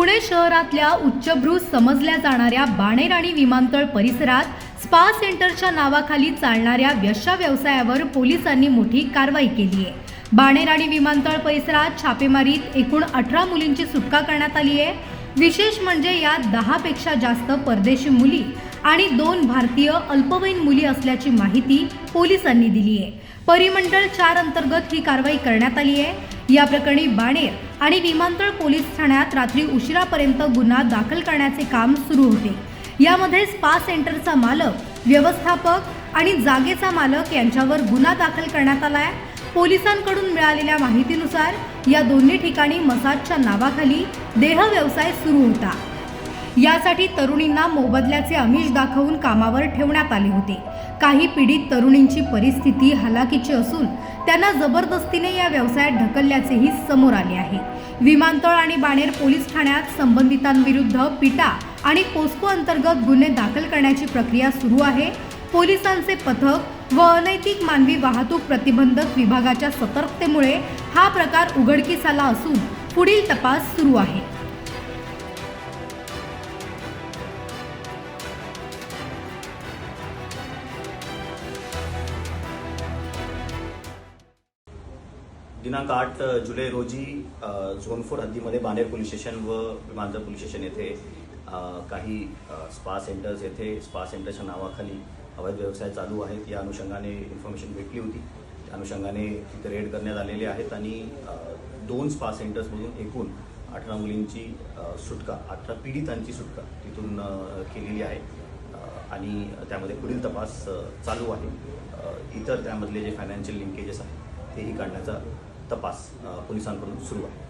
पुणे शहरातल्या उच्चभ्रू समजल्या जाणाऱ्या बाणेराणी विमानतळ परिसरात स्पा सेंटरच्या नावाखाली चालणाऱ्या व्यशा व्यवसायावर पोलिसांनी मोठी कारवाई केली आहे. बाणेराणी विमानतळ परिसरात छापेमारीत एकूण अठरा मुलींची सुटका करण्यात आली आहे. विशेष म्हणजे यात दहापेक्षा जास्त परदेशी मुली आणि दोन भारतीय अल्पवयीन मुली असल्याची माहिती पोलिसांनी दिली आहे. परिमंडळ चार अंतर्गत ही कारवाई करण्यात आली आहे. या प्रकरणी बाणेर आणि विमानतळ पोलीस ठाण्यात रात्री उशिरापर्यंत गुन्हा दाखल करण्याचे काम सुरू होते. यामध्ये स्पा सेंटरचा मालक व्यवस्थापक आणि जागेचा मालक यांच्यावर गुन्हा दाखल करण्यात आला आहे. पोलिसांकडून मिळालेल्या माहितीनुसार या दोन्ही ठिकाणी मसाजच्या नावाखाली देह व्यवसाय सुरू होता. यासाठी तरुणींना मोबदल्याचे आमिष दाखवून कामावर ठेवण्यात आले होते. काही पीडित तरुणींची परिस्थिती हलाखीची असून त्यांना जबरदस्तीने या व्यवसायात ढकलल्याचेही समोर आले आहे. विमानतळ आणि बाणेर पोलीस ठाण्यात संबंधितांविरुद्ध पिटा आणि पोस्को अंतर्गत गुन्हे दाखल करण्याची प्रक्रिया सुरू आहे. पोलिसांचे पथक व अनैतिक मानवी वाहतूक प्रतिबंधक विभागाच्या सतर्कतेमुळे हा प्रकार उघडकीस आला असून पुढील तपास सुरू आहे. दिनांक आठ जुलै रोजी झोन फोर हद्दीमध्ये बानेर पोलीस स्टेशन व विमानतळ पोलीस स्टेशन येथे काही स्पा सेंटर्स येथे स्पा सेंटरच्या नावाखाली अवैध व्यवसाय चालू आहेत. या अनुषंगाने इन्फॉर्मेशन भेटली होती. त्या अनुषंगाने तिथे रेड करण्यात आलेले आहेत आणि दोन स्पा सेंटर्समधून एकूण अठरा मुलींची सुटका अठरा पीडितांची सुटका तिथून केलेली आहे. आणि त्यामध्ये पुढील तपास चालू आहे. इतर त्यामधले जे फायनान्शियल लिंकेजेस आहेत तेही काढण्याचा तपास पोलिसांकडून सुरू आहे.